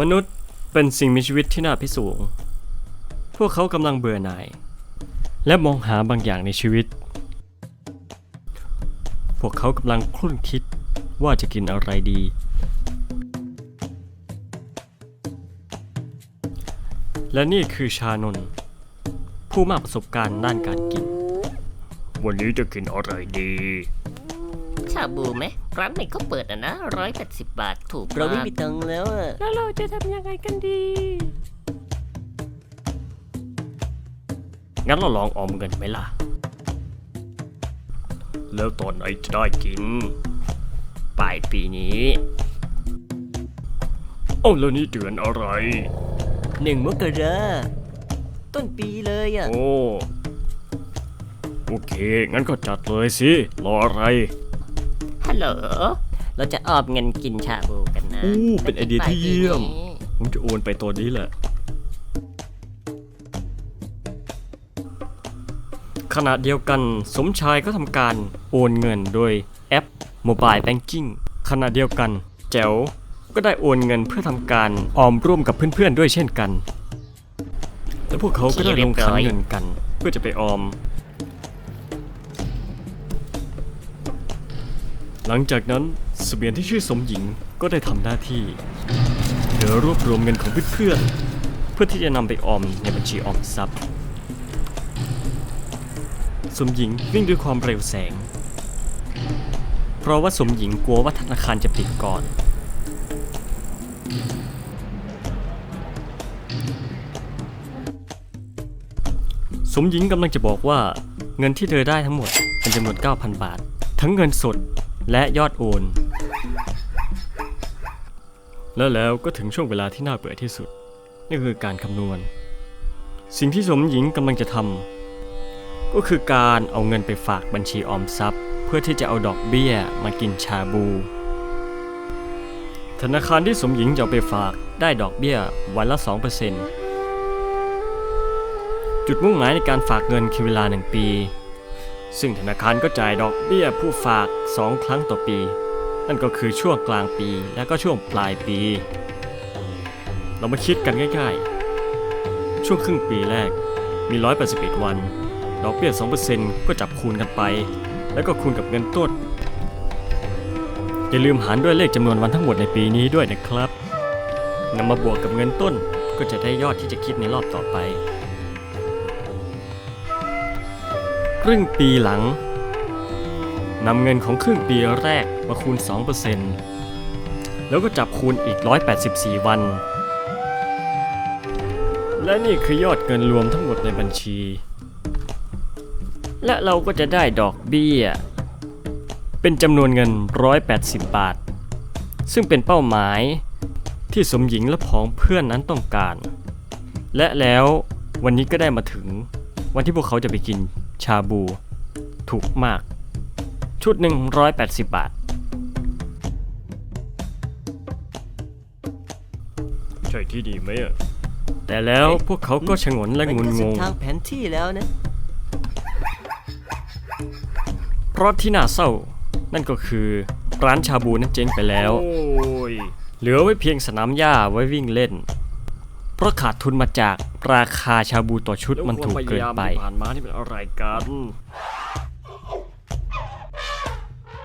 มนุษย์เป็นสิ่งมีชีวิตที่น่าพิศวงพวกเขากำลังเบื่อหน่าย และมองหาบางอย่างในชีวิต พวกเขากำลังคุ่นคิดว่าจะกินอะไรดี และนี่คือชานนผู้มากประสบการณ์ด้านการกิน วันนี้จะกินอะไรดีาบูไหมร้านไหนก็เปิดอะนะร้อยแปดสิบบาทถูกเราไม่มากมีตังค์แล้วอะแล้วเราจะทำยังไงกันดี งั้นเราลองออมเงินไหมล่ะ แล้วตอนไหนจะได้กิน ปลายปีนี้โอ้าแล้วนี่เดือนอะไร หนึ่งมกราต้นปีเลยอะโอ้ โอเค งั้นก็จัดเลยสิ รออะไร ฮัลโหล เราจะออมเงินกินชาบูกันนะอู้เป็นไอเดียที่เยี่ยมปลาปีนี้ผมจะโอนไปตัวนี้แหละ ขณะเดียวกันสมชายก็ทำการโอนเงินโดยแอป Mobile Banking ขณะเดียวกัน แจ๋วก็ได้โอนเงินเพื่อทำการออมร่วมกับเพื่อนๆด้วยเช่นกัน และพวกเขาก็ได้ลงขันเงินกัน เพื่อจะไปออม หลังจากนั้นเสมียนที่ชื่อสมหญิงก็ได้ทำหน้าที่เธอรวบรวมเงินของเพื่อนๆเพื่อที่จะนำไปออมในบัญชีออมทรัพย์ สมหญิงวิ่งด้วยความเร็วแสง เพราะว่าสมหญิงกลัวว่าธนาคารจะปิดก่อน สมหญิงกำลังจะบอกว่าเงินที่เธอได้ทั้งหมดเป็นจำนวน 9,000 บาท ทั้งเงินสด และยอดโอน และแล้วก็ถึงช่วงเวลาที่น่าเบื่อที่สุดนั่นคือการคำนวณ สิ่งที่สมหญิงกำลังจะทำก็คือการเอาเงินไปฝากบัญชีออมทรัพย์ เพื่อที่จะเอาดอกเบี้ยมากินชาบู ธนาคารที่สมหญิงจะเอาไปฝากได้ดอกเบี้ยวันละ 2%จุดมุ่งหมายในการฝากเงินคือเวลา 1 ปี ซึ่งธนาคารก็จ่ายดอกเบี้ยผู้ฝาก 2 ครั้งต่อปี นั่นก็คือช่วงกลางปีและก็ช่วงปลายปี เรามาคิดกันง่ายๆ ช่วงครึ่งปีแรกมี 181 วัน ดอกเบี้ย 2%ก็จับคูณกันไป แล้วก็คูณกับเงินต้น อย่าลืมหารด้วยเลขจำนวนวันทั้งหมดในปีนี้ด้วยนะครับนำมาบวกกับเงินต้นก็จะได้ยอดที่จะคิดในรอบต่อไป ครึ่งปีหลังนำเงินของครึ่งปีแรกมาคูณ 2%แล้วก็จับคูณอีก 184 วัน และนี่คือยอดเงินรวมทั้งหมดในบัญชี และเราก็จะได้ดอกเบี้ย เป็นจำนวนเงิน 180 บาท ซึ่งเป็นเป้าหมายที่สมหญิงและพ้องเพื่อนนั้นต้องการ และแล้ววันนี้ก็ได้มาถึงวันที่พวกเขาจะไปกิน ชาบู ถูกมาก ชุดหนึ่ง180บาท ใช่ที่ดีไหมอะแต่แล้วพวกเขาก็ชงนและมันงุนก็งเส้นงทางแผนที่แล้วนะ เพราะที่น่าเศร้า นั่นก็คือร้านชาบูนั้นเจ๊งไปแล้ว โอ้ย เหลือไว้เพียงสนามหญ้าไว้วิ่งเล่น เพราะขาดทุนมาจากราคาชาบูต่อชุดมันถูกเกินไป ผ่านมานี่เป็นอะไรกัน